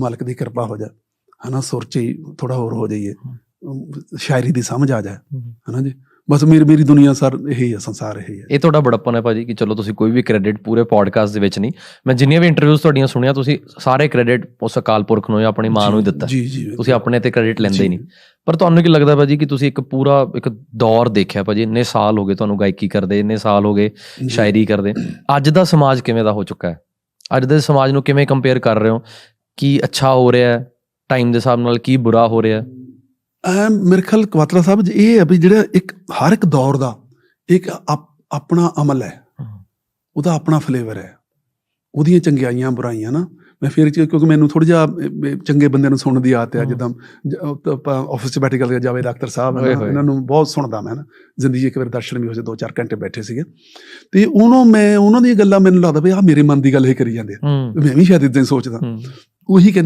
ਮਾਲਕ ਦੀ ਕਿਰਪਾ ਹੋ ਜਾ ਹਨਾ ਸੁਰ ਚ ਹੀ ਥੋੜਾ ਹੋਰ ਹੋ ਜਾਈਏ। ਸ਼ਾਇਰੀ ਦੀ ਸਮਝ ਆ ਜਾਏ ਹਨਾ ਜੀ। ਬਸ ਮੇਰੀ ਮੇਰੀ ਦੁਨੀਆ ਸਰ ਇਹੀ ਹੈ ਸੰਸਾਰ ਇਹੀ ਹੈ ਇਹ ਤੁਹਾਡਾ ਬੜਪਨ ਹੈ ਭਾਜੀ ਕਿ ਚਲੋ ਤੁਸੀਂ ਕੋਈ ਵੀ ਕ੍ਰੈਡਿਟ ਪੂਰੇ ਪੋਡਕਾਸਟ ਦੇ ਵਿੱਚ ਨਹੀਂ। ਮੈਂ ਜਿੰਨੀਆਂ ਵੀ ਇੰਟਰਵਿਊਜ਼ ਤੁਹਾਡੀਆਂ ਸੁਣੀਆਂ ਤੁਸੀਂ ਸਾਰੇ ਕ੍ਰੈਡਿਟ ਉਸ ਅਕਾਲ ਪੁਰਖ ਨੂੰ ਜਾਂ ਆਪਣੀ ਮਾਂ ਨੂੰ ਹੀ ਦਿੱਤਾ ਜੀ ਜੀ ਤੁਸੀਂ ਆਪਣੇ ਤੇ ਕ੍ਰੈਡਿਟ ਲੈਂਦੇ ਹੀ। ਨਹੀਂ। ਪਰ ਤੁਹਾਨੂੰ ਕੀ ਲੱਗਦਾ ਭਾਜੀ ਕਿ ਤੁਸੀਂ ਇੱਕ ਪੂਰਾ ਇੱਕ ਦੌਰ ਦੇਖਿਆ ਭਾਜੀ? ਇੰਨੇ ਸਾਲ ਹੋ ਗਏ ਤੁਹਾਨੂੰ ਗਾਇਕੀ ਕਰਦੇ ਇੰਨੇ ਸਾਲ ਹੋ ਗਏ। ਸ਼ਾਇਰੀ ਕਰਦੇ। ਅੱਜ ਦਾ ਸਮਾਜ ਕਿਵੇਂ ਦਾ ਹੋ ਚੁੱਕਾ ਹੈ? ਅੱਜ ਦੇ ਸਮਾਜ ਨੂੰ ਕਿਵੇਂ ਕੰਪੇਅਰ ਕਰ ਰਹੇ ਹੋ? ਕੀ ਅੱਛਾ ਹੋ ਰਿਹਾ ਹੈ? ਟਾਈਮ ਦੇ ਹਿਸਾਬ ਨਾਲ ਕੀ ਬੁਰਾ ਹੋ ਰਿਹਾ ਮੇਰੇ ਖਿਆਲ ਕਵਾਤਰਾ ਸਾਹਿਬ ਜੀ ਇਹ ਹੈ ਵੀ ਜਿਹੜਾ ਇੱਕ ਹਰ ਇੱਕ ਦੌਰ ਦਾ ਇੱਕ ਆਪ- ਆਪਣਾ ਅਮਲ ਹੈ ਉਹਦਾ ਆਪਣਾ ਫਲੇਵਰ ਹੈ। ਉਹਦੀਆਂ ਚੰਗਿਆਈਆਂ ਬੁਰਾਈਆਂ ਨਾ। ਮੈਂ ਫਿਰ ਕਿਉਂਕਿ ਮੈਨੂੰ ਥੋੜਾ ਜਿਹਾ ਚੰਗੇ ਬੰਦਿਆਂ ਨੂੰ ਸੁਣਨ ਦੀ ਆਦਤ ਹੈ। ਜਿੱਦਾਂ ਆਫਿਸ 'ਚ ਬੈਠ ਕੇ ਗੱਲ ਜਾਵੇ ਡਾਕਟਰ ਸਾਹਿਬ। ਇਹਨਾਂ ਨੂੰ ਬਹੁਤ ਸੁਣਦਾ ਮੈਂ ਨਾ। ਜ਼ਿੰਦਗੀ ਇੱਕ ਵਾਰ ਦਰਸ਼ਨ ਵੀ ਹੋ ਜੇ 2-4 ਘੰਟੇ ਬੈਠੇ ਸੀਗੇ। ਤੇ ਉਹਨੂੰ ਮੈਂ ਉਹਨਾਂ ਦੀਆਂ ਗੱਲਾਂ ਮੈਨੂੰ ਲੱਗਦਾ ਵੀ ਆ ਮੇਰੇ ਮਨ ਦੀ ਗੱਲ ਇਹ ਕਰੀ ਜਾਂਦੇ ਮੈਂ ਵੀ ਸ਼ਾਇਦ ਇਦਾਂ ਹੀ ਸੋਚਦਾ। well, he can